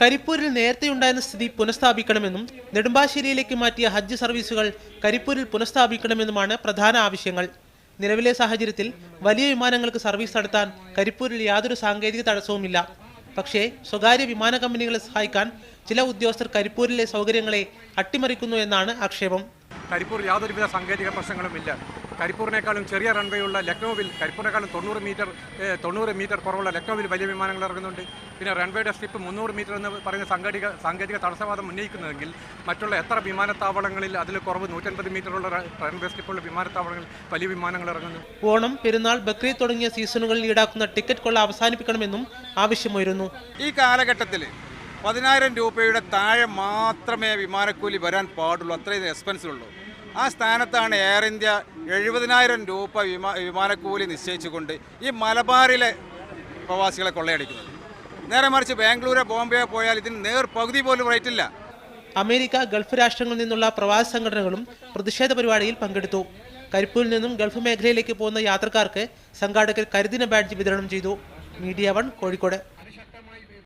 കരിപ്പൂരിൽ നേരത്തെ ഉണ്ടായിരുന്ന സ്ഥിതി പുനഃസ്ഥാപിക്കണമെന്നും നെടുമ്പാശ്ശേരിയിലേക്ക് മാറ്റിയ ഹജ്ജ് സർവീസുകൾ കരിപ്പൂരിൽ പുനഃസ്ഥാപിക്കണമെന്നുമാണ് പ്രധാന ആവശ്യങ്ങൾ. നിലവിലെ സാഹചര്യത്തിൽ വലിയ വിമാനങ്ങൾക്ക് സർവീസ് നടത്താൻ കരിപ്പൂരിൽ യാതൊരു സാങ്കേതിക തടസ്സവുമില്ല. പക്ഷേ സ്വകാര്യ വിമാന കമ്പനികളെ സഹായിക്കാൻ ചില ഉദ്യോഗസ്ഥർ കരിപ്പൂരിലെ സൗകര്യങ്ങളെ അട്ടിമറിക്കുന്നു എന്നാണ് ആക്ഷേപം. കരിപ്പൂർ യാതൊരുവിധ സാങ്കേതിക പ്രശ്നങ്ങളുമില്ല കരിപ്പൂരിനേക്കാളും ചെറിയ റൺവേ ഉള്ള ലക്നൌവിൽ കരിപ്പൂരിനേക്കാളും തൊണ്ണൂറ് മീറ്റർ തൊണ്ണൂറ് മീറ്റർ കുറവുള്ള ലക്നൌവിൽ വലിയ വിമാനങ്ങൾ ഇറങ്ങുന്നുണ്ട്. പിന്നെ റൺവേയുടെ സ്ലിപ്പ് മുന്നൂറ് മീറ്റർ എന്ന് പറയുന്ന സാങ്കേതിക സാങ്കേതിക തടസ്സവാദം ഉന്നയിക്കുന്നതെങ്കിൽ മറ്റുള്ള എത്ര വിമാനത്താവളങ്ങളിൽ അതിൽ കുറവ് നൂറ്റൻപത് മീറ്ററുള്ള റൺവേ സ്ലിപ്പുള്ള വിമാനത്താവളങ്ങളിൽ വലിയ വിമാനങ്ങൾ ഇറങ്ങുന്നു. ഓണം പെരുന്നാൾ ബക്രീദ് തുടങ്ങിയ സീസണുകളിൽ ഈടാക്കുന്ന ടിക്കറ്റ് കൊള്ള അവസാനിപ്പിക്കണമെന്നും ആവശ്യമായിരുന്നു. ഈ കാലഘട്ടത്തിൽ പതിനായിരം രൂപയുടെ താഴെ മാത്രമേ വിമാനക്കൂലി വരാൻ പാടുള്ളൂ. അത്രയും എക്സ്പെൻസിലുള്ളൂ ആ സ്ഥാനത്താണ് എയർ ഇന്ത്യ എഴുപതിനായിരം രൂപ വിമാ വിമാനക്കൂലി നിശ്ചയിച്ചുകൊണ്ട് ഈ മലബാറിലെ പ്രവാസികളെ കൊള്ളയടിക്കുന്നത്. നേരെ മറിച്ച് ബാംഗ്ലൂരോ ബോംബെയോ പോയാൽ ഇതിന് നേർ പകുതി പോലും റേറ്റ് ഇല്ല. അമേരിക്ക ഗൾഫ് രാഷ്ട്രങ്ങളിൽ നിന്നുള്ള പ്രവാസി സംഘടനകളും പ്രതിഷേധ പരിപാടിയിൽ പങ്കെടുത്തു. കരിപ്പൂരിൽ നിന്നും ഗൾഫ് മേഖലയിലേക്ക് പോകുന്ന യാത്രക്കാർക്ക് സംഘാടകർ കരുതിന ബാഡ്ജ് വിതരണം ചെയ്തു. Media one Kozhikode.